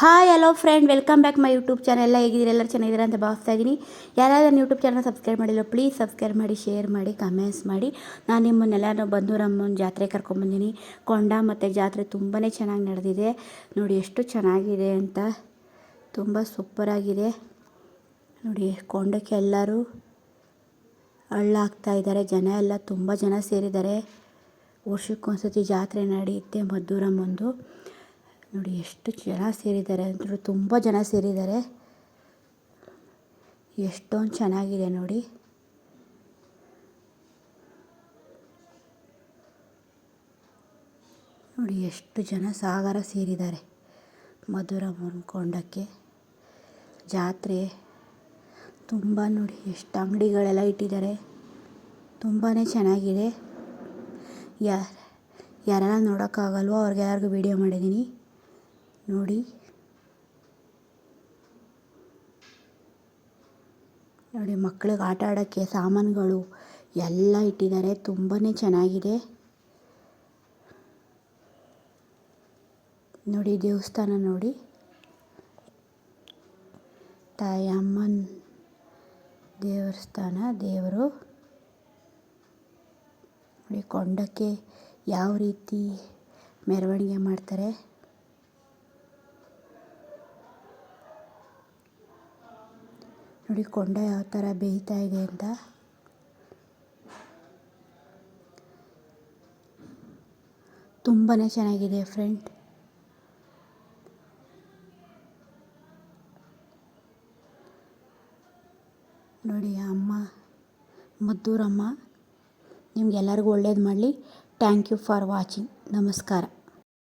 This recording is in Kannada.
Hi hello friend welcome back my YouTube channel ಎಲ್ಲ ಹೇಗಿದ್ದೀರಿ? ಎಲ್ಲರೂ ಚೆನ್ನಾಗಿದ್ದೀರಾ ಅಂತ ಭಾವಿಸ್ತಾ ಇದ್ದೀನಿ. ಯಾರಾದ್ರೂ ನನ್ನ ಯೂಟ್ಯೂಬ್ ಚಾನಲ್ ಸಬ್ಸ್ಕ್ರೈಬ್ ಮಾಡಿಲ್ಲ ಪ್ಲೀಸ್ ಸಬ್ಸ್ಕ್ರೈಬ್ ಮಾಡಿ ಶೇರ್ ಮಾಡಿ ಕಮೆಂಟ್ಸ್ ಮಾಡಿ. ನಾನು ನಿಮ್ಮನ್ನೆಲ್ಲರೂ ಬಂದೂರಮ್ಮನ ಜಾತ್ರೆ ಕರ್ಕೊಂಬಂದಿನಿ ಕೊಂಡ ಮತ್ತು ಜಾತ್ರೆ ತುಂಬಾ ಚೆನ್ನಾಗಿ ನಡೆದಿದೆ. ನೋಡಿ ಎಷ್ಟು ಚೆನ್ನಾಗಿದೆ ಅಂತ. ತುಂಬ ಸೂಪರಾಗಿದೆ ನೋಡಿ, ಕೊಂಡಕ್ಕೆ ಎಲ್ಲರೂ ಹಳ್ಳಾಗ್ತಾ ಇದ್ದಾರೆ. ಜನ ಎಲ್ಲ ತುಂಬ ಜನ ಸೇರಿದ್ದಾರೆ. ವರ್ಷಕ್ಕೊಂದ್ಸತಿ ಜಾತ್ರೆ ನಡೆಯುತ್ತೆ ಮದ್ದೂರಮ್ಮಂದು ನೋಡಿ ಎಷ್ಟು ಜನ ಸೇರಿದ್ದಾರೆ ಅಂದರೆ ತುಂಬ ಜನ ಸೇರಿದ್ದಾರೆ. ಎಷ್ಟೊಂದು ಚೆನ್ನಾಗಿದೆ ನೋಡಿ. ನೋಡಿ ಎಷ್ಟು ಜನ ಸಾಗರ ಸೇರಿದ್ದಾರೆ ಮಧುರ ಕೊಂಡಕ್ಕೆ ಜಾತ್ರೆ ತುಂಬ ನೋಡಿ ಎಷ್ಟು ಅಂಗಡಿಗಳೆಲ್ಲ ಇಟ್ಟಿದ್ದಾರೆ. ತುಂಬಾ ಚೆನ್ನಾಗಿದೆ. ಯಾರು, ಯಾರೆಲ್ಲ ನೋಡೋಕ್ಕಾಗಲ್ವೋ ಅವ್ರಿಗೆಲ್ಲರಿಗೂ ವೀಡಿಯೋ ಮಾಡಿದ್ದೀನಿ. ನೋಡಿ. ನೋಡಿ, ಮಕ್ಳಿಗೆ ಆಟ ಆಡೋಕ್ಕೆ ಸಾಮಾನುಗಳು ಎಲ್ಲ ಇಟ್ಟಿದ್ದಾರೆ. ತುಂಬಾ ಚೆನ್ನಾಗಿದೆ. ನೋಡಿ, ದೇವಸ್ಥಾನ ನೋಡಿ. ತಾಯಿ ಅಮ್ಮನ ದೇವಸ್ಥಾನ, ದೇವರು. ನೋಡಿ, ಕೊಂಡಕ್ಕೆ ಯಾವ ರೀತಿ ಮೆರವಣಿಗೆ ಮಾಡ್ತಾರೆ. ನೋಡಿ ಕೊಂಡ ಯಾವ ಥರ ಬೇಯ್ತಾ ಇದೆ ಅಂತ. ತುಂಬಾ ಚೆನ್ನಾಗಿದೆ ಫ್ರೆಂಡ್. ನೋಡಿ ಅಮ್ಮ, ಮದ್ದೂರಮ್ಮ, ನಿಮ್ಗೆಲ್ಲರಿಗೂ ಒಳ್ಳೇದು ಮಾಡಲಿ. ಥ್ಯಾಂಕ್ ಯು ಫಾರ್ ವಾಚಿಂಗ್ ನಮಸ್ಕಾರ.